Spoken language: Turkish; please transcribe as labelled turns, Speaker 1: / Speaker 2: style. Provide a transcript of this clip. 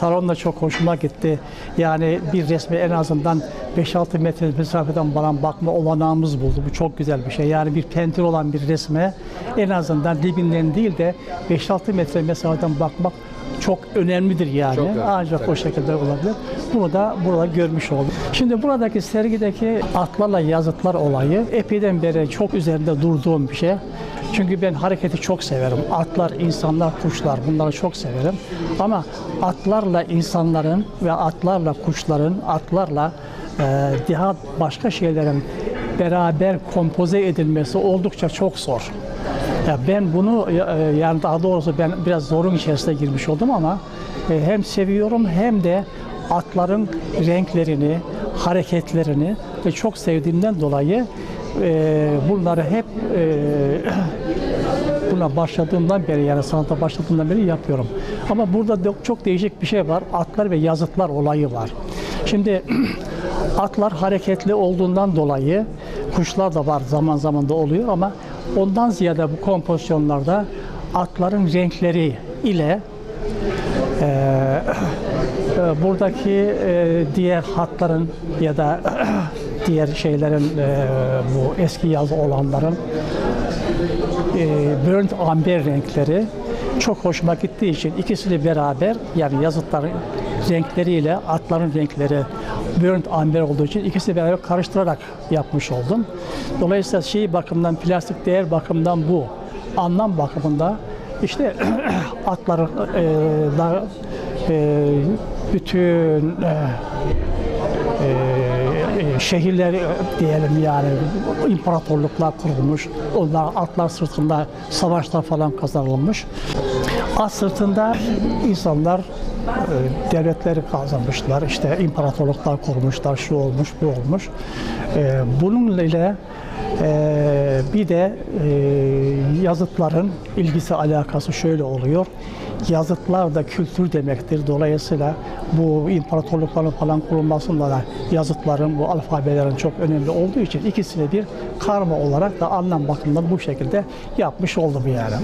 Speaker 1: Salon da çok hoşuma gitti. Yani bir resme en azından 5-6 metre mesafeden falan bakma olanağımız buldu. Bu çok güzel bir şey. Yani bir pentür olan bir resme en azından dibinden değil de 5-6 metre mesafeden bakmak çok önemlidir yani.
Speaker 2: Çok önemli,
Speaker 1: Ancak
Speaker 2: tabii.
Speaker 1: o şekilde olabilir. Bunu da burada görmüş oldum. Şimdi buradaki sergideki atlarla yazıtlar olayı epeyden beri çok üzerinde durduğum bir şey. Çünkü ben hareketi çok severim. Atlar, insanlar, kuşlar bunları çok severim. Ama atlarla insanların ve atlarla kuşların, atlarla e, daha başka şeylerin beraber kompoze edilmesi oldukça çok zor. Ya ben bunu e, yani daha doğrusu ben biraz zorun içerisine girmiş oldum ama e, hem seviyorum hem de atların renklerini, hareketlerini ve çok sevdiğimden dolayı e, bunları hep e, buna başladığımdan beri yani sanata başladığımdan beri yapıyorum. Ama burada de- çok değişik bir şey var. Atlar ve yazıtlar olayı var. Şimdi atlar hareketli olduğundan dolayı kuşlar da var zaman zaman da oluyor ama ondan ziyade bu kompozisyonlarda atların renkleri ile e, e, buradaki e, diğer hatların ya da diğer şeylerin e, bu eski yazı olanların e, burnt amber renkleri çok hoşuma gittiği için ikisini beraber yani yazıtların renkleriyle atların renkleri burnt amber olduğu için ikisini beraber karıştırarak yapmış oldum. Dolayısıyla şey bakımdan plastik değer bakımından bu. Anlam bakımında işte atların e, da, e, bütün e, e, şehirler e, diyelim yani imparatorluklar kurulmuş. Onlar atlar sırtında savaşlar falan kazanılmış. At sırtında insanlar e, devletleri kazanmışlar. İşte imparatorluklar kurmuşlar. Şu olmuş, bu olmuş. E, bununla ile e, bir de e, yazıtların ilgisi alakası şöyle oluyor. Yazıtlar da kültür demektir. Dolayısıyla bu imparatorlukların falan kurulmasında da yazıtların, bu alfabelerin çok önemli olduğu için ikisini bir karma olarak da anlam bakımından bu şekilde yapmış oldum yani.